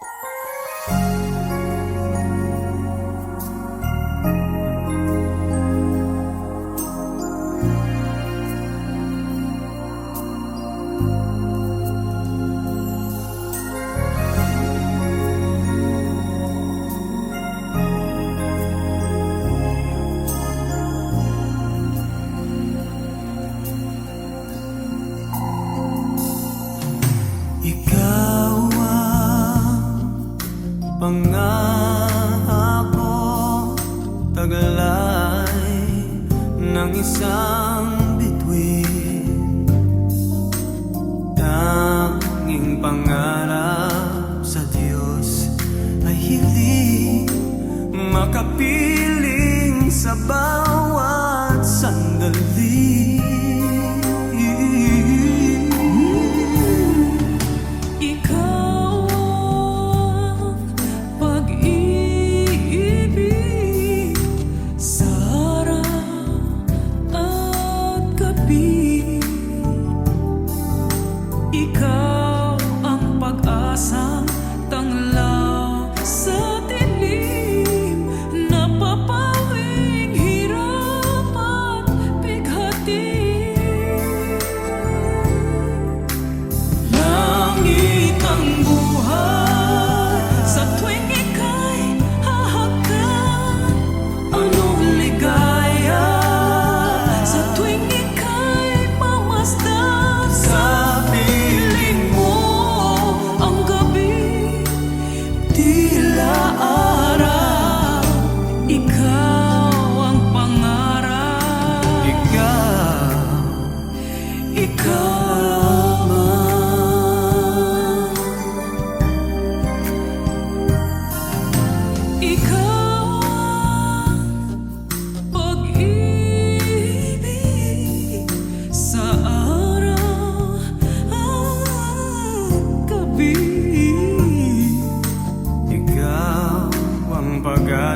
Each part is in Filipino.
Bye. Pangako Tagalay ng isang bituin. Tanging pangarap sa Diyos ay hiling Makapiling sa bawat sandali ikaw.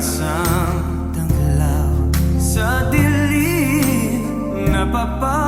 pag-asang tanglaw sa dilim na papag